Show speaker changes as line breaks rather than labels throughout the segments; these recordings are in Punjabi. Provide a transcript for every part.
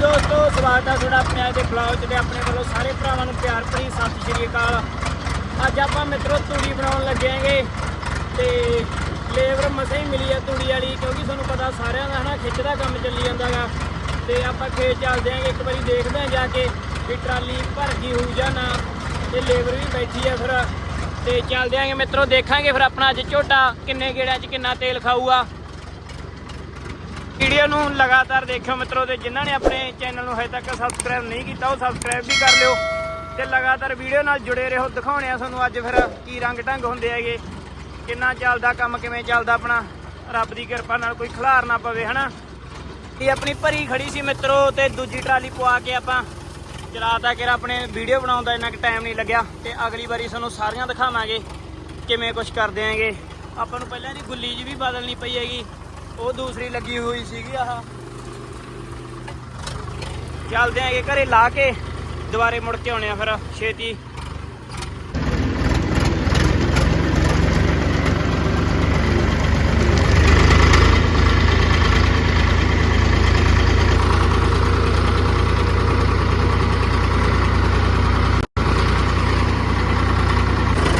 ਦੋਸਤੋ, ਸਵਾਗਤ ਹੈ ਤੁਹਾਡਾ ਆਪਣੇ ਅੱਜ ਦੇ ਬਲੌਗ 'ਚ ਤੇ ਆਪਣੇ ਵੱਲੋਂ ਸਾਰੇ ਭਰਾਵਾਂ ਨੂੰ ਪਿਆਰ ਭਰੀ ਸਤਿ ਸ਼੍ਰੀ ਅਕਾਲ। ਅੱਜ ਆਪਾਂ ਮਿੱਤਰੋ ਤੂੜੀ ਬਣਾਉਣ ਲੱਗੇ ਆਂਗੇ ਤੇ ਲੇਬਰ ਮਸੇ ਹੀ ਮਿਲੀ ਆ ਤੂੜੀ ਵਾਲੀ, ਕਿਉਂਕਿ ਤੁਹਾਨੂੰ ਪਤਾ ਸਾਰਿਆਂ ਦਾ ਹਨਾ ਖਿੱਚ ਦਾ ਕੰਮ ਚੱਲੀ ਜਾਂਦਾਗਾ ਤੇ ਆਪਾਂ ਖੇਤ ਚੱਲਦੇ ਆਂਗੇ ਇੱਕ ਵਾਰੀ ਦੇਖਦੇ ਆਂ ਜਾ ਕੇ ਵੀ ਟਰਾਲੀ ਭਰ ਗਈ ਹੋਊ ਜਾਂ ਨਾ, ਤੇ ਲੇਬਰ ਵੀ ਬੈਠੀ ਆ ਫਿਰ। ਤੇ ਚੱਲਦੇ ਆਂਗੇ ਮਿੱਤਰੋ, ਦੇਖਾਂਗੇ ਫਿਰ ਆਪਣਾ ਅੱਜ ਝੋਟਾ ਕਿੰਨੇ ਗੇੜਿਆਂ 'ਚ ਕਿੰਨਾ ਤੇਲ ਖਾਊਗਾ। ਵੀਡੀਓ ਨੂੰ ਲਗਾਤਾਰ ਦੇਖਿਓ ਮਿੱਤਰੋ ਤੇ ਜਿਨ੍ਹਾਂ ਨੇ ਆਪਣੇ ਚੈਨਲ ਨੂੰ ਹਜੇ ਤੱਕ ਸਬਸਕ੍ਰਾਈਬ ਨਹੀਂ ਕੀਤਾ, ਉਹ ਸਬਸਕ੍ਰਾਈਬ ਵੀ ਕਰ ਲਿਓ ਤੇ ਲਗਾਤਾਰ ਵੀਡੀਓ ਨਾਲ ਜੁੜੇ ਰਹੋ। ਦਿਖਾਉਣੇ ਆ ਤੁਹਾਨੂੰ ਅੱਜ ਫਿਰ ਕੀ ਰੰਗ ਢੰਗ ਹੁੰਦੇ ਹੈਗੇ, ਕਿੰਨਾ ਚੱਲਦਾ, ਕੰਮ ਕਿਵੇਂ ਚੱਲਦਾ ਆਪਣਾ, ਰੱਬ ਦੀ ਕਿਰਪਾ ਨਾਲ ਕੋਈ ਖਿਲਾਰ ਨਾ ਪਵੇ, ਹਨਾ? ਇਹ ਆਪਣੀ ਭਰੀ ਖੜੀ ਸੀ ਮਿੱਤਰੋ ਤੇ ਦੂਜੀ ਟਰਾਲੀ ਪਵਾ ਕੇ ਆਪਾਂ ਚਲਾਤਾ ਕਿ ਆਪਣੇ ਵੀਡੀਓ ਬਣਾਉਣ ਦਾ ਇੰਨਾ ਕੁ ਟਾਈਮ ਨਹੀਂ ਲੱਗਿਆ ਤੇ ਅਗਲੀ ਵਾਰੀ ਤੁਹਾਨੂੰ ਸਾਰੀਆਂ ਦਿਖਾਵਾਂਗੇ ਕਿਵੇਂ ਕੁਝ ਕਰਦੇ ਆਂਗੇ ਆਪਾਂ ਨੂੰ ਪਹਿਲਾਂ ਦੀ ਗੁੱਲੀ ਜੀ ਵੀ ਬਦਲਣੀ ਪਈ ਹੈਗੀ। ਉਹ ਦੂਸਰੀ ਲੱਗੀ ਹੋਈ ਸੀਗੀ ਆਹ। ਚੱਲਦੇ ਆਂਗੇ ਘਰੇ ਲਾ ਕੇ, ਦੁਬਾਰੇ ਮੁੜ ਕੇ ਆਉਣੇ ਆ ਫਿਰ ਛੇਤੀ।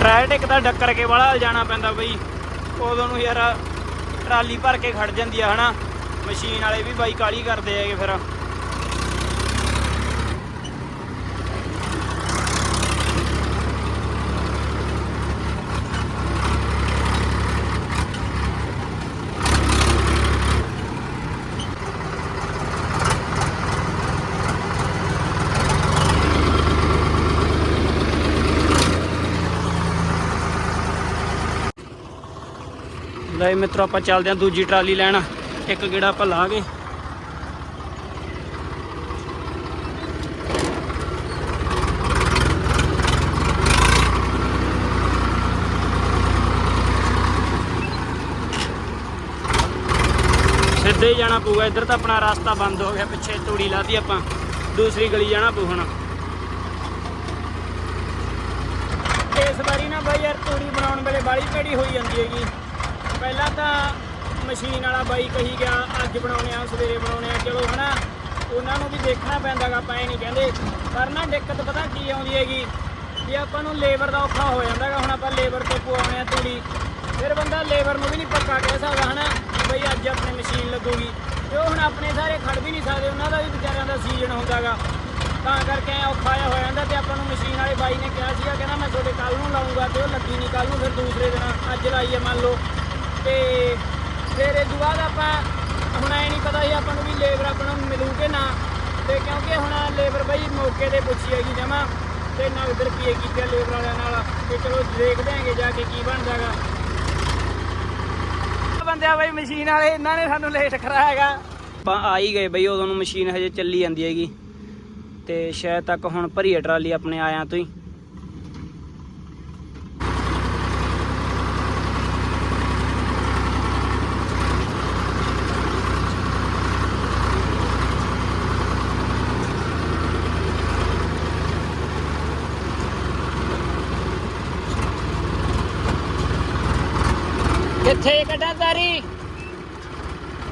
ਟਰੈਟ ਇੱਕ ਤਾਂ ਡੱਕਰ ਕੇ ਵਾਲਾ ਜਾਣਾ ਪੈਂਦਾ ਬਈ। ਉਦੋਂ ਨੂੰ ਯਾਰ ਟਰਾਲੀ ਭਰ ਕੇ ਖੜ ਜਾਂਦੀ ਆ, ਹਨਾ? ਮਸ਼ੀਨ ਵਾਲੇ ਵੀ ਬਾਈ ਕਾਲੀ ਕਰਦੇ ਹੈਗੇ ਫਿਰ। ਲੈ ਮਿੱਤਰੋ, ਆਪਾਂ ਚੱਲਦੇ ਆਂ ਦੂਜੀ ਟਰਾਲੀ ਲੈਣ। ਇੱਕ ਗੇੜਾ ਆਪਾਂ ਲਾ ਗਏ ਸਿੱਧੇ ਹੀ ਜਾਣਾ ਪਊਗਾ। ਇੱਧਰ ਤਾਂ ਆਪਣਾ ਰਸਤਾ ਬੰਦ ਹੋ ਗਿਆ। ਪਿੱਛੇ ਤੂੜੀ ਲਾਦੀ ਆਪਾਂ। ਦੂਸਰੀ ਗਲੀ ਜਾਣਾ ਪਊ ਹੁਣ। ਇਸ ਵਾਰੀ ਨਾ ਬਾਈ ਯਾਰ ਤੂੜੀ ਬਣਾਉਣ ਵੇਲੇ ਬਾਲੀ ਭੇੜੀ ਹੋਈ ਜਾਂਦੀ ਹੈਗੀ। ਪਹਿਲਾਂ ਤਾਂ ਮਸ਼ੀਨ ਵਾਲਾ ਬਾਈ ਕਹੀ ਗਿਆ, ਅੱਜ ਬਣਾਉਣੇ ਆ, ਸਵੇਰੇ ਬਣਾਉਣੇ ਆ। ਚਲੋ ਹਨਾ, ਉਹਨਾਂ ਨੂੰ ਵੀ ਦੇਖਣਾ ਪੈਂਦਾਗਾ ਇਹ ਨਹੀਂ ਕਹਿੰਦੇ। ਪਰ ਨਾ ਦਿੱਕਤ ਪਤਾ ਕੀ ਆਉਂਦੀ ਹੈਗੀ, ਵੀ ਆਪਾਂ ਨੂੰ ਲੇਬਰ ਦਾ ਔਖਾ ਹੋ ਜਾਂਦਾਗਾ, ਹੁਣ ਆਪਾਂ ਲੇਬਰ ਤੋਂ ਪਵਾਉਣੇ ਆ ਤੂੜੀ। ਫਿਰ ਬੰਦਾ ਲੇਬਰ ਨੂੰ ਵੀ ਨਹੀਂ ਪੱਕਾ ਕਹਿ ਸਕਦਾ, ਹਨਾ ਬਈ ਅੱਜ ਆਪਣੇ ਮਸ਼ੀਨ ਲੱਗੂਗੀ। ਤੇ ਉਹ ਹੁਣ ਆਪਣੇ ਸਾਰੇ ਖੜ ਵੀ ਨਹੀਂ ਸਕਦੇ, ਉਹਨਾਂ ਦਾ ਵੀ ਵਿਚਾਰਿਆਂ ਦਾ ਸੀਜ਼ਨ ਹੁੰਦਾਗਾ। ਤਾਂ ਕਰਕੇ ਔਖਾ ਜਿਹਾ ਹੋ ਜਾਂਦਾ, ਤੇ ਆਪਾਂ ਨੂੰ ਮਸ਼ੀਨ ਵਾਲੇ ਬਾਈ ਨੇ ਕਿਹਾ ਸੀਗਾ, ਕਹਿੰਦਾ ਮੈਂ ਤੁਹਾਡੇ ਕੱਲ ਨੂੰ ਲਾਉਂਗਾ ਤੇ ਉਹ ਲੱਗੀ ਨਹੀਂ ਕੱਲ ਨੂੰ, ਫਿਰ ਦੂਸਰੇ ਦਿਨ ਅੱਜ ਲਾਈਏ ਮੰਨ ਲਓ। ਤੇ ਫਿਰ ਇਹ ਤੋਂ ਬਾਅਦ ਆਪਾਂ, ਹੁਣ ਐ ਨਹੀਂ ਪਤਾ ਸੀ ਆਪਾਂ ਨੂੰ ਵੀ ਲੇਬਰ ਆਪਾਂ ਨੂੰ ਮਿਲੂ ਕਿ ਨਾ। ਤੇ ਕਿਉਂਕਿ ਹੁਣ ਲੇਬਰ ਬਈ ਮੌਕੇ ਤੇ ਪੁੱਛੀ ਹੈਗੀ ਜਮਾ, ਤੇ ਨਗਦ ਰੁਪਏ ਕੀਤੇ ਲੇਬਰ ਵਾਲਿਆਂ ਨਾਲ। ਤੇ ਚਲੋ ਦੇਖਦੇ ਆਂਗੇ ਜਾ ਕੇ ਕੀ ਬਣਦਾਗਾ ਬੰਦਿਆ ਬਈ ਮਸ਼ੀਨ ਵਾਲੇ, ਇਹਨਾਂ ਨੇ ਸਾਨੂੰ ਲੇਟ ਕਰਾਇਆਗਾ ਆਪਾਂ ਆ ਹੀ ਗਏ ਬਈ, ਉਦੋਂ ਨੂੰ ਮਸ਼ੀਨ ਹਜੇ ਚੱਲੀ ਜਾਂਦੀ ਹੈਗੀ। ਤੇ ਸ਼ਾਇਦ ਤੱਕ ਹੁਣ ਭਰੀਏ ਟਰਾਲੀ ਆਪਣੇ ਆਇਆਂ ਤੋਂ ਹੀ।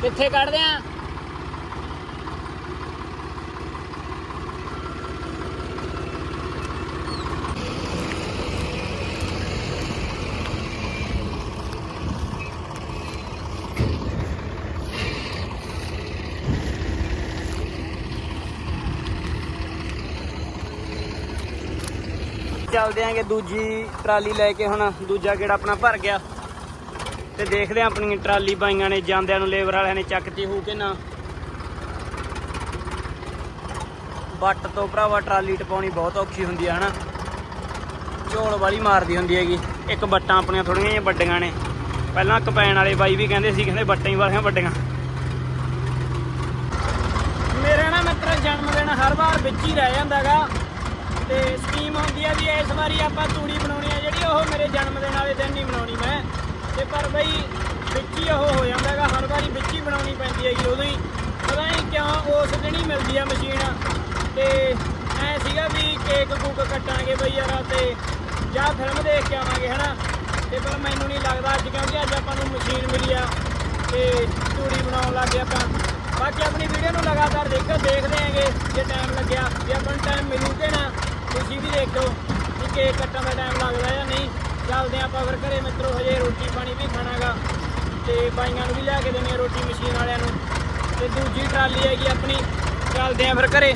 ਕਿੱਥੇ ਕੱਢਦੇ ਆ? ਚੱਲਦੇ ਆਂਗੇ ਦੂਜੀ ਟਰਾਲੀ ਲੈ ਕੇ ਹੁਣ, ਦੂਜਾ ਗੇੜਾ ਆਪਣਾ ਭਰ ਗਿਆ। ਤੇ ਦੇਖਦੇ ਆਂ ਆਪਣੀ ਟਰਾਲੀ ਬਾਈਆਂ ਨੇ, ਜਾਂਦਿਆਂ ਨੂੰ ਲੇਬਰ ਵਾਲਿਆਂ ਨੇ ਚੱਕਤੀ ਹੋਊ ਕਿ ਨਾ। ਬੱਟ ਤੋਂ ਭਰਾਵਾ ਟਰਾਲੀ ਟਪਾਉਣੀ ਬਹੁਤ ਔਖੀ ਹੁੰਦੀ ਆ, ਹਨਾ? ਝੋਲ ਵਾਲੀ ਮਾਰਦੀ ਹੁੰਦੀ ਹੈਗੀ। ਇੱਕ ਬੱਟਾਂ ਆਪਣੀਆਂ ਥੋੜੀਆਂ ਜਿਹੀਆਂ ਵੱਡੀਆਂ ਨੇ। ਪਹਿਲਾਂ ਕਪੈਣ ਵਾਲੇ ਬਾਈ ਵੀ ਕਹਿੰਦੇ ਸੀ, ਕਹਿੰਦੇ ਬੱਟਾਂ ਹੀ ਵਾਲੀਆਂ ਵੱਡੀਆਂ। ਮੇਰੇ ਨਾ ਮਿੱਤਰ ਜਨਮ ਦਿਨ ਹਰ ਵਾਰ ਵਿੱਚ ਹੀ ਰਹਿ ਜਾਂਦਾਗਾ ਤੇ ਸਕੀਮ ਹੁੰਦੀ ਆ ਵੀ ਇਸ ਵਾਰੀ ਆਪਾਂ ਤੂੜੀ ਬਣਾਉਣੀ ਆ, ਜਿਹੜੀ ਉਹ ਮੇਰੇ ਜਨਮ ਦਿਨ ਵਾਲੇ ਦਿਨ ਨਹੀਂ ਬਣਾਉਣੀ ਮੈਂ। ਤੇ ਪਰ ਬਈ ਵਿੱਚ ਹੀ ਉਹ ਹੋ ਜਾਂਦਾ ਹੈਗਾ, ਹਰ ਵਾਰੀ ਵਿੱਚ ਹੀ ਬਣਾਉਣੀ ਪੈਂਦੀ ਹੈਗੀ ਉਦੋਂ ਹੀ ਪਤਾ ਨਹੀਂ ਕਿਉਂ ਉਸ ਦਿਨ ਹੀ ਮਿਲਦੀ ਆ ਮਸ਼ੀਨ। ਤੇ ਐ ਸੀਗਾ ਵੀ ਕੇਕ ਕੂਕ ਕੱਟਾਂਗੇ ਬਈ ਯਾਰ ਤੇ ਜਾਂ ਫਿਲਮ ਦੇਖ ਕੇ ਆਵਾਂਗੇ, ਹਨਾ? ਤੇ ਪਰ ਮੈਨੂੰ ਨਹੀਂ ਲੱਗਦਾ ਅੱਜ, ਕਿਉਂਕਿ ਅੱਜ ਆਪਾਂ ਨੂੰ ਮਸ਼ੀਨ ਮਿਲੀ ਆ ਤੇ ਤੂੜੀ ਬਣਾਉਣ ਲੱਗ ਗਏ ਆਪਾਂ। ਬਾਕੀ ਆਪਣੀ ਵੀਡੀਓ ਨੂੰ ਲਗਾਤਾਰ ਦੇਖੋ, ਦੇਖਦੇ ਆਂਗੇ ਜੇ ਟਾਈਮ ਲੱਗਿਆ। ਜੇ ਆਪਾਂ ਨੂੰ ਟਾਈਮ ਮਿਲੂ ਤੇ ਨਾ, ਤੁਸੀਂ ਵੀ ਦੇਖੋ ਕਿ ਕੇਕ ਕੱਟਣ ਦਾ ਟਾਈਮ ਲੱਗਦਾ ਜਾਂ ਨਹੀਂ। ਚੱਲਦੇ ਆਪਾਂ ਫਿਰ ਘਰੇ ਮਿੱਤਰੋ, ਹਜੇ ਰੋਟੀ ਪਾਣੀ ਵੀ ਖਾਣਾਗਾ ਤੇ ਬਾਈਆਂ ਨੂੰ ਵੀ ਲਿਆ ਕੇ ਦੇਣੀ ਆ ਰੋਟੀ ਮਸ਼ੀਨ ਵਾਲਿਆਂ ਨੂੰ। ਤੇ ਦੂਜੀ ਟਰਾਲੀ ਹੈਗੀ ਆਪਣੀ, ਚੱਲਦੇ ਆਂ ਫਿਰ ਘਰੇ।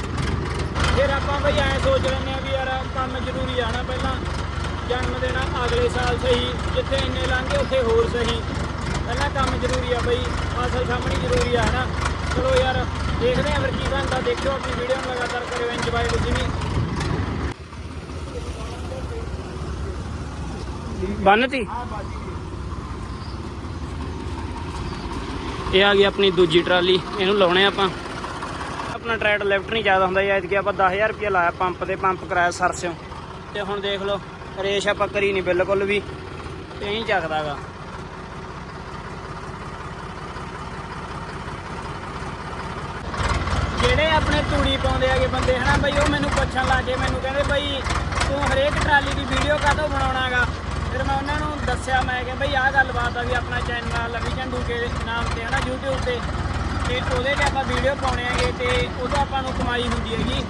ਫਿਰ ਆਪਾਂ ਬਈ ਐਂ ਸੋਚ ਲੈਂਦੇ ਆ ਵੀ ਯਾਰ ਕੰਮ ਜ਼ਰੂਰੀ ਆ ਨਾ ਪਹਿਲਾਂ, ਜਨਮ ਦੇਣਾ ਅਗਲੇ ਸਾਲ ਸਹੀ, ਜਿੱਥੇ ਇੰਨੇ ਲਾਂਗੇ ਉੱਥੇ ਹੋਰ ਸਹੀ। ਪਹਿਲਾਂ ਕੰਮ ਜ਼ਰੂਰੀ ਆ ਬਈ, ਫਸਲ ਸਾਹਮਣੇ ਜ਼ਰੂਰੀ ਆ, ਹਨਾ? ਚਲੋ ਯਾਰ, ਦੇਖਦੇ ਆਂ ਫਿਰ ਕੀ ਬਣਦਾ। ਦੇਖਿਓ ਆਪਣੀ ਵੀਡੀਓ ਨੂੰ ਲਗਾਤਾਰ ਕਰਿਓ ਇੰਜੋਏ ਤੁਸੀਂ ਬੰਨਤੀ? ਇਹ ਆ ਗਈ ਆਪਣੀ ਦੂਜੀ ਟਰਾਲੀ, ਇਹਨੂੰ ਲਾਉਣੇ ਆਪਾਂ। ਆਪਣਾ ਟਰੈਕਟਰ ਲਿਫਟ ਨਹੀਂ ਜ਼ਿਆਦਾ ਹੁੰਦਾ ਐਤਕੀ ਆਪਾਂ 10000 ਰੁਪਏ ਲਾਇਆ, ਪੰਪ ਤੇ ਪੰਪ ਕਰਾਇਆ ਸਰਸਿਓ ਤੇ ਹੁਣ ਦੇਖ ਲਓ, ਰੇਸ਼ ਆਪਾਂ ਕਰੀ ਨਹੀਂ ਬਿਲਕੁਲ ਵੀ, ਤੇ ਇਹੀ ਚੱਕਦਾਗਾ। ਜਿਹੜੇ ਆਪਣੇ ਤੂੜੀ ਪਾਉਂਦੇ ਹੈਗੇ ਬੰਦੇ, ਹਨਾ ਬਈ, ਉਹ ਮੈਨੂੰ ਪੁੱਛਣ ਲੱਗੇ ਮੈਨੂੰ ਕਹਿੰਦੇ ਬਈ, ਤੂੰ ਹਰੇਕ ਟਰਾਲੀ ਦੀ ਵੀਡੀਓ ਕਾਹਤੋਂ ਬਣਾਉਣਾਗਾ? ਫਿਰ ਮੈਂ ਉਹਨਾਂ ਨੂੰ ਦੱਸਿਆ, ਮੈਂ ਕਿ ਬਈ ਆਹ ਗੱਲਬਾਤ ਆ ਵੀ ਆਪਣਾ ਚੈਨਲ ਲਵੀ ਝੰਡੂ ਕੇ ਨਾਮ ਤੇ, ਹਨਾ, YouTube ਤੇ। ਤੇ ਉਹਦੇ ਤੇ ਆਪਾਂ ਵੀਡੀਓ ਪਾਉਣੇ ਹੈਗੇ ਤੇ ਉਹਦਾ ਆਪਾਂ ਨੂੰ ਕਮਾਈ ਹੁੰਦੀ ਹੈਗੀ।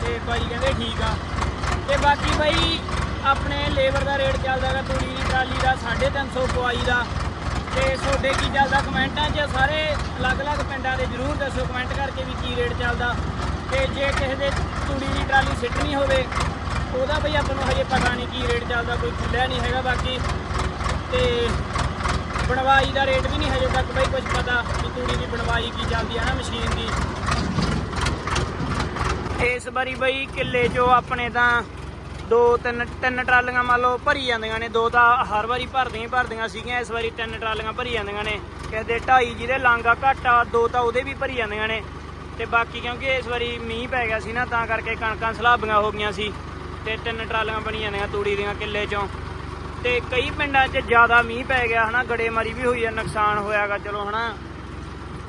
ਤੇ ਬਾਈ ਕਹਿੰਦੇ ਠੀਕ ਆ। ਤੇ ਬਾਕੀ ਬਾਈ ਆਪਣੇ ਲੇਬਰ ਦਾ ਰੇਟ ਚੱਲਦਾ ਹੈਗਾ, ਤੂੜੀ ਦੀ ਟਰਾਲੀ ਦਾ 350 ਪਵਾਈ ਦਾ। ਤੇ ਤੁਹਾਡੇ ਕੀ ਚੱਲਦਾ? ਕਮੈਂਟਾਂ 'ਚ ਸਾਰੇ ਅਲੱਗ-ਅਲੱਗ ਪਿੰਡਾਂ ਦੇ ਜਰੂਰ ਦੱਸੋ ਕਮੈਂਟ ਕਰਕੇ ਵੀ ਕੀ ਰੇਟ ਚੱਲਦਾ। ਤੇ ਜੇ ਕਿਸੇ ਦੇ ਤੂੜੀ ਦੀ ਟਰਾਲੀ ਸਿੱਟਣੀ ਹੋਵੇ ਉਹਦਾ ਬਈ ਆਪਾਂ ਨੂੰ ਹਜੇ ਪਤਾ ਨਹੀਂ ਕੀ ਰੇਟ ਚੱਲਦਾ, ਕੋਈ ਖੁੱਲਿਆ ਨਹੀਂ ਹੈਗਾ ਬਾਕੀ। ਤੇ ਬਣਵਾਈ ਦਾ ਰੇਟ ਵੀ ਨਹੀਂ ਹਜੇ ਤੱਕ ਬਈ ਕੁਝ ਪਤਾ ਕਿ ਤੂੜੀ ਦੀ ਬਣਵਾਈ ਕੀ ਚੱਲਦੀ ਹੈ ਨਾ ਮਸ਼ੀਨ ਦੀ। ਇਸ ਵਾਰੀ ਬਈ ਕਿੱਲੇ 'ਚੋਂ ਆਪਣੇ ਤਾਂ ਦੋ ਤਿੰਨ ਤਿੰਨ ਟਰਾਲੀਆਂ ਮੰਨ ਲਓ ਭਰੀ ਜਾਂਦੀਆਂ ਨੇ, ਦੋ ਤਾਂ ਹਰ ਵਾਰੀ ਭਰਦੀਆਂ ਹੀ ਭਰਦੀਆਂ ਸੀਗੀਆਂ, ਇਸ ਵਾਰੀ ਤਿੰਨ ਟਰਾਲੀਆਂ ਭਰੀ ਜਾਂਦੀਆਂ ਨੇ। ਕਹਿੰਦੇ ਢਾਈ ਜਿਹਦੇ ਲਾਂਗਾ ਘੱਟ ਆ ਦੋ ਤਾਂ ਉਹਦੇ ਵੀ ਭਰੀ ਜਾਂਦੀਆਂ ਨੇ। ਤੇ ਬਾਕੀ ਕਿਉਂਕਿ ਇਸ ਵਾਰੀ ਮੀਂਹ ਪੈ ਗਿਆ ਸੀ ਨਾ, ਤਾਂ ਕਰਕੇ ਕਣਕਾਂ ਸਲਾਬੀਆਂ ਹੋ ਗਈਆਂ ਸੀ। ਤੇ ਤਿੰਨ ਟਰਾਲੀਆਂ ਬਣੀਆਂ ਨੇ ਤੂੜੀ ਦੀਆਂ ਕਿੱਲੇ 'ਚੋਂ। ਤੇ ਕਈ ਪਿੰਡਾਂ 'ਚ ਜ਼ਿਆਦਾ ਮੀਂਹ ਪੈ ਗਿਆ, ਹਨਾ, ਗੜੇਮਾਰੀ ਵੀ ਹੋਈ ਹੈ ਨੁਕਸਾਨ ਹੋਇਆਗਾ, ਚਲੋ, ਹਨਾ।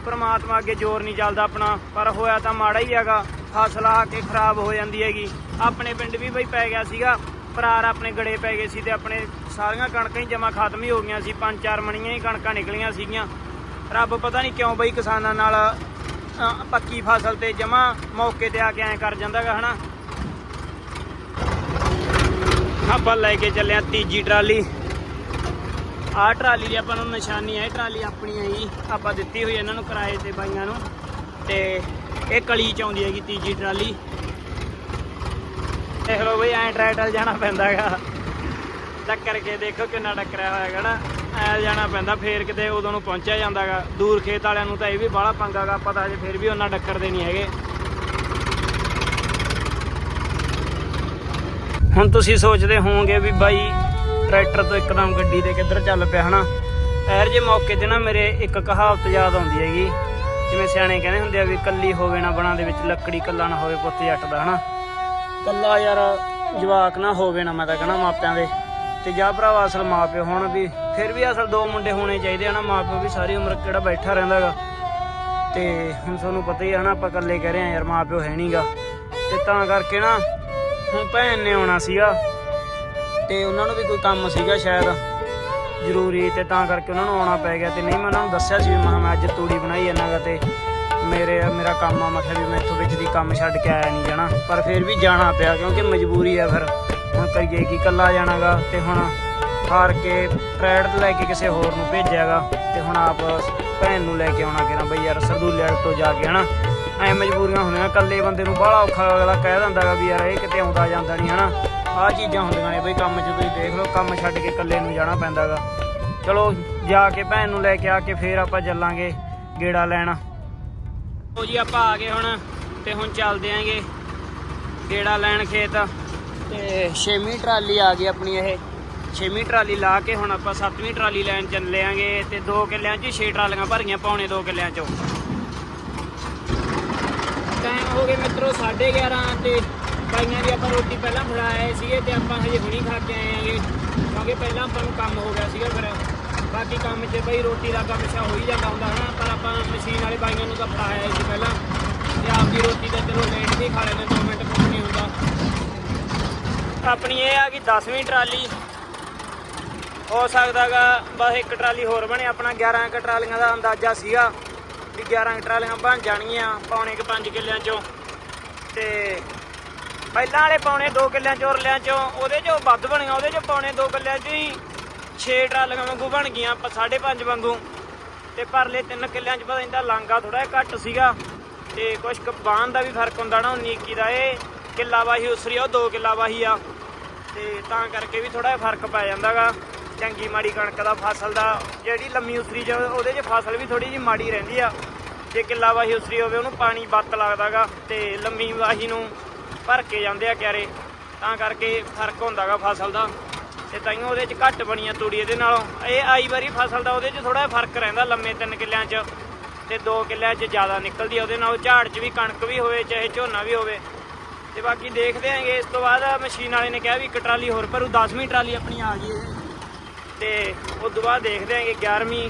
ਪਰਮਾਤਮਾ ਅੱਗੇ ਜ਼ੋਰ ਨਹੀਂ ਚੱਲਦਾ ਆਪਣਾ, ਪਰ ਹੋਇਆ ਤਾਂ ਮਾੜਾ ਹੀ ਹੈਗਾ, ਫਸਲ ਆ ਕੇ ਖਰਾਬ ਹੋ ਜਾਂਦੀ ਹੈਗੀ। ਆਪਣੇ ਪਿੰਡ ਵੀ ਬਈ ਪੈ ਗਿਆ ਸੀਗਾ ਪਰਾਰ ਆਪਣੇ ਗੜੇ ਪੈ ਗਏ ਸੀ ਤੇ ਆਪਣੇ ਸਾਰੀਆਂ ਕਣਕਾਂ ਹੀ ਜਮਾ ਖਤਮ ਹੀ ਹੋ ਗਈਆਂ ਸੀ ਪੰਜ ਚਾਰ ਮਣੀਆਂ ਹੀ ਕਣਕਾਂ ਨਿਕਲੀਆਂ ਸੀਗੀਆਂ। ਰੱਬ ਪਤਾ ਨਹੀਂ ਕਿਉਂ ਬਈ ਕਿਸਾਨਾਂ ਨਾਲ ਪੱਕੀ ਫਸਲ ਤੇ ਜਮਾ ਮੌਕੇ ਤੇ ਆ ਕੇ ਐ ਕਰ ਜਾਂਦਾਗਾ, ਹਨਾ। ਆਪਾਂ ਲੈ ਕੇ ਚੱਲੇ ਆ ਤੀਜੀ ਟਰਾਲੀ। ਆਹ ਟਰਾਲੀ ਦੀ ਆਪਾਂ ਨੂੰ ਨਿਸ਼ਾਨੀ ਹੈ ਇਹ ਟਰਾਲੀ ਆਪਣੀ ਹੈ ਜੀ। ਆਪਾਂ ਦਿੱਤੀ ਹੋਈ ਇਹਨਾਂ ਨੂੰ ਕਿਰਾਏ ਤੇ ਬਾਈਆਂ ਨੂੰ। ਤੇ ਇਹ ਕਲੀ ਚ ਆਉਂਦੀ ਹੈਗੀ ਤੀਜੀ ਟਰਾਲੀ। ਦੇਖ ਲਓ ਬਈ, ਐਂ ਟਰੈਕਟਰ ਜਾਣਾ ਪੈਂਦਾ ਹੈਗਾ। ਟੱਕਰ ਕੇ ਦੇਖੋ ਕਿੰਨਾ ਟੱਕਰਿਆ ਹੋਇਆ ਹੈਗਾ ਨਾ। ਐ ਜਾਣਾ ਪੈਂਦਾ, ਫੇਰ ਕਿਤੇ ਉਦੋਂ ਨੂੰ ਪਹੁੰਚਿਆ ਜਾਂਦਾਗਾ ਦੂਰ ਖੇਤ ਵਾਲਿਆਂ ਨੂੰ ਤਾਂ ਇਹ ਵੀ ਬਾਹਲਾ ਪੰਗਾਗਾ ਪਤਾ ਹਜੇ ਫੇਰ ਵੀ ਉਹਨਾਂ ਟੱਕਰਦੇ ਨਹੀਂ ਹੈਗੇ। ਹੁਣ ਤੁਸੀਂ ਸੋਚਦੇ ਹੋਵੋਗੇ ਵੀ ਬਾਈ ਟਰੈਕਟਰ ਤੋਂ ਇੱਕਦਮ ਗੱਡੀ ਦੇ ਕਿੱਧਰ ਚੱਲ ਪਿਆ, ਹਨਾ? ਐਰ ਜੇ ਮੌਕੇ ਤੇ ਨਾ ਮੇਰੇ ਇੱਕ ਕਹਾਵਤ ਯਾਦ ਆਉਂਦੀ ਹੈਗੀ, ਜਿਵੇਂ ਸਿਆਣੇ ਕਹਿੰਦੇ ਹੁੰਦੇ ਆ ਵੀ ਕੱਲੀ ਹੋਵੇ ਨਾ ਬਣਾ ਦੇ ਵਿੱਚ, ਲੱਕੜੀ ਕੱਲਾ ਨਾ ਹੋਵੇ ਪੁੱਤ ਜੱਟ ਦਾ, ਹਨਾ? ਕੱਲਾ ਯਾਰ ਜਵਾਕ ਨਾ ਹੋਵੇ ਨਾ, ਮੈਂ ਤਾਂ ਕਹਣਾ ਮਾਪਿਆਂ ਦੇ। ਤੇ ਜਾ ਭਰਾਵਾ ਅਸਲ ਮਾਪਿਓ ਹੋਣ ਵੀ, ਫਿਰ ਵੀ ਅਸਲ ਦੋ ਮੁੰਡੇ ਹੋਣੇ ਚਾਹੀਦੇ ਆ ਨਾ ਮਾਪਿਓ ਵੀ ਸਾਰੀ ਉਮਰ ਕਿਹੜਾ ਬੈਠਾ ਰਹਿੰਦਾਗਾ ਤੇ ਹੁਣ ਤੁਹਾਨੂੰ ਪਤਾ ਹੀ ਹੈ ਨਾ ਆਪਾਂ ਇਕੱਲੇ ਕਹਿ ਰਹੇ ਆ, ਯਾਰ ਮਾਪਿਓ ਹੈ ਨਹੀਂਗਾ ਤੇ ਤਾਂ ਕਰਕੇ ਨਾ ਹੁਣ ਭੈਣ ਨੇ ਆਉਣਾ ਸੀਗਾ ਤੇ ਉਹਨਾਂ ਨੂੰ ਵੀ ਕੋਈ ਕੰਮ ਸੀਗਾ ਸ਼ਾਇਦ ਜ਼ਰੂਰੀ ਤੇ ਤਾਂ ਕਰਕੇ ਉਹਨਾਂ ਨੂੰ ਆਉਣਾ ਪੈ ਗਿਆ ਤੇ ਨਹੀਂ ਮੈਂ ਉਹਨਾਂ ਨੂੰ ਦੱਸਿਆ ਸੀ ਵੀ ਮੈਂ ਕਿਹਾ ਮੈਂ ਅੱਜ ਤੂੜੀ ਬਣਾਈ ਜਾਂਦਾਗਾ ਤੇ ਮੇਰੇ, ਮੇਰਾ ਕੰਮ ਆ, ਮੈਂ ਕਿਹਾ ਵੀ ਮੈਂ ਇੱਥੋਂ ਵਿੱਚ ਦੀ ਕੰਮ ਛੱਡ ਕੇ ਆਇਆ ਨਹੀਂ ਜਾਣਾ, ਪਰ ਫਿਰ ਵੀ ਜਾਣਾ ਪਿਆ ਕਿਉਂਕਿ ਮਜਬੂਰੀ ਆ ਫਿਰ। ਹੁਣ ਕਰੀਏ ਕੀ ਇਕੱਲਾ ਜਾਣਾਗਾ ਤੇ ਹੁਣ ਹਾਰ ਕੇ ਟਰੈਡ ਲੈ ਕੇ ਕਿਸੇ ਹੋਰ ਨੂੰ ਭੇਜਿਆਗਾ ਤੇ ਹੁਣ ਆਪ ਭੈਣ ਨੂੰ ਲੈ ਕੇ ਆਉਣਾ ਕਿਰਾਂ ਬਈ ਯਾਰ ਸਰਦੂਲੇ ਤੋਂ ਜਾ ਕੇ ਹਨਾ। ਐ ਮਜਬੂਰੀਆਂ ਹੁੰਦੀਆਂ, ਇਕੱਲੇ ਬੰਦੇ ਨੂੰ ਬਾਹਲਾ ਔਖਾ ਅਗਲਾ ਕਹਿ ਦਿੰਦਾਗਾ ਵੀ ਯਾਰ ਇਹ ਕਿਤੇ ਆਉਂਦਾ ਜਾਂਦਾ ਨਹੀਂ, ਹਨਾ? ਆਹ ਚੀਜ਼ਾਂ ਹੁੰਦੀਆਂ ਨੇ ਬਈ ਕੰਮ 'ਚ ਤੁਸੀਂ ਦੇਖ ਲਓ, ਕੰਮ ਛੱਡ ਕੇ ਇਕੱਲੇ ਨੂੰ ਜਾਣਾ ਪੈਂਦਾਗਾ ਚਲੋ, ਜਾ ਕੇ ਭੈਣ ਨੂੰ ਲੈ ਕੇ ਆ ਕੇ ਫੇਰ ਆਪਾਂ ਚੱਲਾਂਗੇ ਗੇੜਾ ਲੈਣ। ਉਹ ਜੀ, ਆਪਾਂ ਆ ਗਏ ਹੁਣ ਤੇ ਹੁਣ ਚੱਲਦੇ ਆਂਗੇ ਗੇੜਾ ਲੈਣ ਖੇਤ। ਤੇ ਛੇਵੀਂ ਟਰਾਲੀ ਆ ਗਈ ਆਪਣੀ ਇਹ। ਛੇਵੀਂ ਟਰਾਲੀ ਲਾ ਕੇ ਹੁਣ ਆਪਾਂ ਸੱਤਵੀਂ ਟਰਾਲੀ ਲੈਣ ਚੱਲੇ ਆਂਗੇ ਤੇ ਦੋ ਕਿੱਲਿਆਂ 'ਚ 6 ਟਰਾਲੀਆਂ ਭਰੀਆਂ, ਪੌਣੇ ਦੋ ਕਿੱਲਿਆਂ 'ਚੋਂ। ਟਾਈਮ ਹੋ ਗਏ ਮਿੱਤਰੋ 11:30 ਤੇ ਬਾਈਆਂ ਦੀ ਆਪਾਂ ਰੋਟੀ ਪਹਿਲਾਂ ਫੜਾ ਆਏ ਸੀਗੇ ਤੇ ਆਪਾਂ ਹਜੇ ਹੁਣੀ ਖਾ ਕੇ ਆਏ ਆਂਗੇ ਕਿਉਂਕਿ ਪਹਿਲਾਂ ਆਪਾਂ ਨੂੰ ਕੰਮ ਹੋ ਗਿਆ ਸੀਗਾ ਫਿਰ। ਬਾਕੀ ਕੰਮ 'ਚ ਬਈ ਰੋਟੀ ਦਾ ਕੰਮ ਛਾ ਹੋ ਹੀ ਜਾਂਦਾ ਹੁੰਦਾ ਹਨਾ, ਪਰ ਆਪਾਂ ਮਸ਼ੀਨ ਵਾਲੇ ਬਾਈਆਂ ਨੂੰ ਤਾਂ ਫੜਾਇਆ ਸੀ ਪਹਿਲਾਂ। ਤੇ ਆਪਦੀ ਰੋਟੀ ਤਾਂ ਚਲੋ ਲੇਟ ਵੀ ਖਾ ਲੈਂਦੇ 2 ਮਿੰਟ ਕੁਝ ਨਹੀਂ ਹੁੰਦਾ। ਆਪਣੀ ਇਹ ਆ ਕਿ 10ਵੀਂ ਟਰਾਲੀ ਹੋ ਸਕਦਾਗਾ ਬਸ ਇੱਕ ਟਰਾਲੀ ਹੋਰ ਬਣੇ, ਆਪਣਾ 11 ਕ ਟਰਾਲੀਆਂ ਦਾ ਅੰਦਾਜ਼ਾ ਸੀਗਾ। ਵੀ 11 ਕੁ ਟਰਾਲੀਆਂ ਬਣ ਜਾਣਗੀਆਂ ਪੌਣੇ ਕੁ 5 ਕਿੱਲਿਆਂ ਚੋਂ। ਤੇ ਪਹਿਲਾਂ ਵਾਲੇ ਪੌਣੇ 2 ਕਿੱਲਿਆਂ ਚੋਂ ਰਲਿਆਂ ਚੋਂ ਉਹਦੇ ਚੋਂ ਵੱਧ ਬਣੀਆਂ ਉਹਦੇ ਚੋਂ ਪੌਣੇ 2 ਕਿੱਲਿਆਂ 'ਚੋਂ ਹੀ 6 ਟਰਾਲੀਆਂ ਵਾਂਗੂ ਬਣ ਗਈਆਂ 5.5 ਵਾਂਗੂ। ਤੇ ਪਰਲੇ 3 ਕਿੱਲਿਆਂ ਚ ਪਤਾ ਇਹਦਾ ਲਾਂਗਾ ਥੋੜਾ ਜਿਹਾ ਘੱਟ ਸੀਗਾ। ਤੇ ਕੁਛ ਕੁ ਬਾਣ ਦਾ ਵੀ ਫ਼ਰਕ ਹੁੰਦਾ ਨਾ 19 21 ਦਾ ਇਹ ਕਿੱਲਾ ਵਾਹੀ ਉਸਰੀ ਆ, ਉਹ 2 ਕਿੱਲਾ ਵਾਹੀ ਆ। ਤੇ ਤਾਂ ਕਰਕੇ ਵੀ ਥੋੜਾ ਜਿਹਾ ਫ਼ਰਕ ਪੈ ਜਾਂਦਾਗਾ। ਚੰਗੀ ਮਾੜੀ ਕਣਕ ਦਾ ਫਸਲ ਦਾ, ਜਿਹੜੀ ਲੰਮੀ ਉਸਰੀ ਚ, ਉਹਦੇ 'ਚ ਫਸਲ ਵੀ ਥੋੜੀ ਜਿਹੀ ਮਾੜੀ ਰਹਿੰਦੀ ਆ। ਜੇ ਕਿੱਲਾ ਵਾਹੀ ਉਸਰੀ ਹੋਵੇ, ਉਹਨੂੰ ਪਾਣੀ ਵੱਧ ਲੱਗਦਾਗਾ ਤੇ ਲੰਮੀ ਵਾਹੀ ਨੂੰ ਭਰ ਕੇ ਜਾਂਦੇ ਆ ਕਿਆਰੇ। ਤਾਂ ਕਰਕੇ ਫ਼ਰਕ ਹੁੰਦਾਗਾ ਫਸਲ ਦਾ। ਤੇ ਤਾਈਓ ਉਹਦੇ 'ਚ ਘੱਟ ਬਣੀਆਂ ਤੂੜੀ ਇਹਦੇ ਨਾਲੋਂ। ਇਹ ਆਈ ਵਾਰੀ ਫਸਲ ਦਾ ਉਹਦੇ 'ਚ ਥੋੜਾ ਜਿਹਾ ਫ਼ਰਕ ਰਹਿੰਦਾ ਲੰਮੇ ਤਿੰਨ ਕਿੱਲਿਆਂ 'ਚ। ਤੇ ਦੋ ਕਿੱਲਿਆਂ 'ਚ ਜ਼ਿਆਦਾ ਨਿਕਲਦੀ ਆ, ਉਹਦੇ ਨਾਲ ਝਾੜ 'ਚ ਵੀ ਕਣਕ ਵੀ ਹੋਵੇ, ਚਾਹੇ ਝੋਨਾ ਵੀ ਹੋਵੇ। ਤੇ ਬਾਕੀ ਦੇਖਦੇ ਆਂਗੇ, ਇਸ ਤੋਂ ਬਾਅਦ ਮਸ਼ੀਨ ਵਾਲੇ ਨੇ ਕਿਹਾ ਵੀ ਇੱਕ ਟਰਾਲੀ ਹੋਰ ਭਰੂ 10ਵੀਂ ਟਰਾਲੀ ਆਪਣੀ ਆ ਗਈ ਇਹ। ਤੇ ਉਸ ਤੋਂ ਬਾਅਦ ਦੇਖਦੇ ਆਂਗੇ 11ਵੀਂ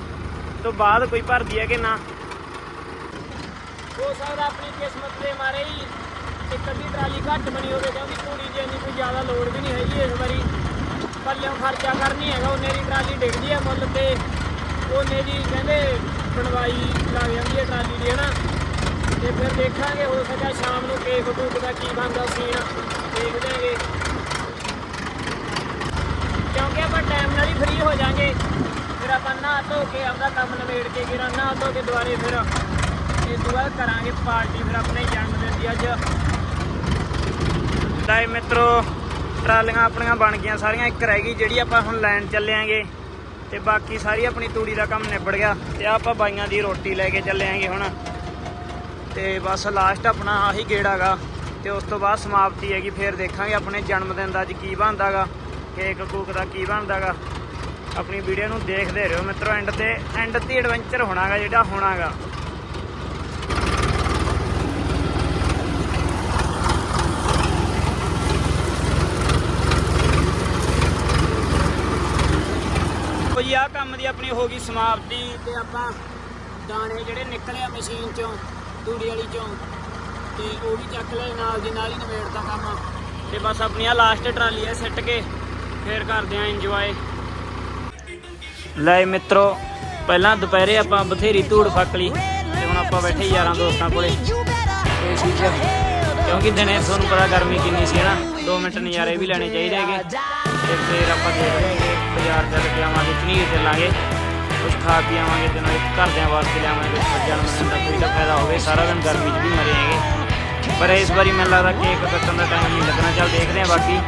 ਤੋਂ ਬਾਅਦ ਕੋਈ ਭਰਦੀ ਹੈ ਕਿ ਨਾ। ਹੋ ਸਕਦਾ ਆਪਣੀ ਕਿਸਮਤ ਦੇ ਮਾਰੇ ਹੀ ਇੱਕ ਅੱਧੀ ਟਰਾਲੀ ਘੱਟ ਬਣੀ ਹੋਵੇ, ਕਿਉਂਕਿ ਤੂੜੀ ਦੀ ਇੰਨੀ ਕੋਈ ਜ਼ਿਆਦਾ ਲੋਡ ਵੀ ਨਹੀਂ ਹੈਗੀ ਇਸ ਵਾਰੀ। ਪੱਲਿਓਂ ਖਰਚਾ ਕਰਨੀ ਹੈਗਾ, ਉਹਨੇ ਦੀ ਟਰਾਲੀ ਡਿੱਗਦੀ ਹੈ ਮੁੱਲ ਤੇ। ਉਹਨੇ ਦੀ ਕਹਿੰਦੇ ਬਣਵਾਈ ਲੱਗ ਜਾਂਦੀ ਹੈ ਟਰਾਲੀ ਦੀ, ਹਨਾ। ਤੇ ਫਿਰ ਦੇਖਾਂਗੇ, ਹੋ ਸਕਦਾ ਸ਼ਾਮ ਨੂੰ ਕੇਕ ਕੂਕ ਦਾ ਕੀ ਬਣਦਾ, ਸੀਨ ਦੇਖਦੇ ਆਂਗੇ। ਕਿਉਂਕਿ ਆਪਾਂ ਟਾਈਮ ਨਾਲ ਹੀ ਫ੍ਰੀ ਹੋ ਜਾਾਂਗੇ ਫਿਰ ਆਪਾਂ ਨਹਾ ਧੋ ਕੇ ਆਪਦਾ ਕੰਮ ਨਵੇੜ ਕੇ ਗਿਰਾਂ ਨਹਾ ਧੋ ਕੇ ਦੁਬਾਰੇ ਫਿਰ ਇਸ ਤੋਂ ਬਾਅਦ ਕਰਾਂਗੇ ਪਾਰਟੀ ਫਿਰ ਆਪਣੇ ਜਨਮ ਦਿਨ ਦੀ ਅੱਜ। ਲਾਏ ਮਿੱਤਰੋ, ਟਰਾਲੀਆਂ ਆਪਣੀਆਂ ਬਣ ਗਈਆਂ, ਸਾਰੀਆਂ ਇੱਕ ਰਹਿ ਗਈ ਜਿਹੜੀ ਆਪਾਂ ਹੁਣ ਲੈਣ ਚੱਲੇ ਆਂਗੇ ਤੇ ਬਾਕੀ ਸਾਰੀ ਆਪਣੀ ਤੂੜੀ ਦਾ ਕੰਮ ਨਿਬੜ ਗਿਆ ਤੇ ਆਪਾਂ ਬਾਈਆਂ ਦੀ ਰੋਟੀ ਲੈ ਕੇ ਚੱਲੇ ਆਂਗੇ ਹੁਣ। ਤੇ ਬਸ ਲਾਸਟ ਆਪਣਾ ਆਹੀ ਗੇੜਾਗਾ ਤੇ ਉਸ ਤੋਂ ਬਾਅਦ ਸਮਾਪਤੀ ਹੈਗੀ, ਫੇਰ ਦੇਖਾਂਗੇ ਆਪਣੇ ਜਨਮ ਦਿਨ ਦਾ ਅੱਜ ਕੀ ਬਣਦਾਗਾ ਕੇਕ ਕੂਕ ਦਾ ਕੀ ਬਣਦਾਗਾ? ਆਪਣੀ ਵੀਡੀਓ ਨੂੰ ਦੇਖਦੇ ਰਹੋ ਮਿੱਤਰੋ ਐਂਡ ਤੇ ਐਂਡ ਤੇ ਐਡਵੈਂਚਰ ਹੋਣਾਗਾ ਜਿਹੜਾ ਹੋਣਾਗਾ। ਕੋਈ ਆ ਕੰਮ ਦੀ ਆਪਣੀ ਹੋ ਗਈ ਸਮਾਪਤੀ ਤੇ ਆਪਾਂ ਦਾਣੇ ਜਿਹੜੇ ਨਿਕਲੇ ਆ ਮਸ਼ੀਨ ਚੋਂ, ਤੂੜੀ ਵਾਲੀ ਚੋਂ, ਤੇ ਉਹ ਵੀ ਚੱਕ ਲਏ, ਨਾਲ ਦੀ ਨਾਲ ਹੀ ਨਵੇੜਦਾ ਕੰਮ। ਤੇ ਬਸ ਆਪਣੀ ਆ ਲਾਸਟ ਟਰਾਲੀ ਐ ਸਿੱਟ ਕੇ ਫੇਰ ਕਰਦੇ ਆ ਇੰਜੋਏ ਲੈ ਮਿੱਤਰੋ, ਪਹਿਲਾਂ ਦੁਪਹਿਰੇ ਆਪਾਂ ਬਥੇਰੀ ਧੂੜ ਫੱਕ ਲਈ ਤੇ ਹੁਣ ਆਪਾਂ ਬੈਠੇ ਯਾਰਾਂ ਦੋਸਤਾਂ ਕੋਲੇ। ਕਿਉਂਕਿ ਦਿਨੇ ਤੁਹਾਨੂੰ ਪਤਾ ਗਰਮੀ ਕਿੰਨੀ ਸੀ ਨਾ 2 ਮਿੰਟ ਨਜ਼ਾਰੇ ਵੀ ਲੈਣੇ ਚਾਹੀਦੇ ਹੈਗੇ। ਤੇ ਫੇਰ ਆਪਾਂ ਦੇਖਦੇ ਹੈਗੇ ਬਾਜ਼ਾਰ ਚੱਲ ਕੇ ਆਵਾਂਗੇ ਪਨੀਰ ਚੱਲਾਂਗੇ ਕੁਝ ਖਾ ਪੀ ਆਵਾਂਗੇ ਤੇ ਨਾਲੇ ਘਰਦਿਆਂ ਵਾਸਤੇ ਲਿਆਵਾਂਗੇ ਕੁਝ ਜਨਮ ਦਿਨ ਦਾ ਕੋਈ ਤਾਂ ਫਾਇਦਾ ਹੋਵੇ, ਸਾਰਾ ਦਿਨ ਗਰਮੀ 'ਚ ਵੀ ਮਰੇ ਹੈਗੇ। ਪਰ ਇਸ ਵਾਰੀ ਮੈਨੂੰ ਲੱਗਦਾ ਕੇਕ ਕੱਟਣ ਦਾ ਟਾਈਮ ਨਹੀਂ ਲੱਗਣਾ। ਚੱਲ ਦੇਖਦੇ ਹਾਂ ਬਾਕੀ।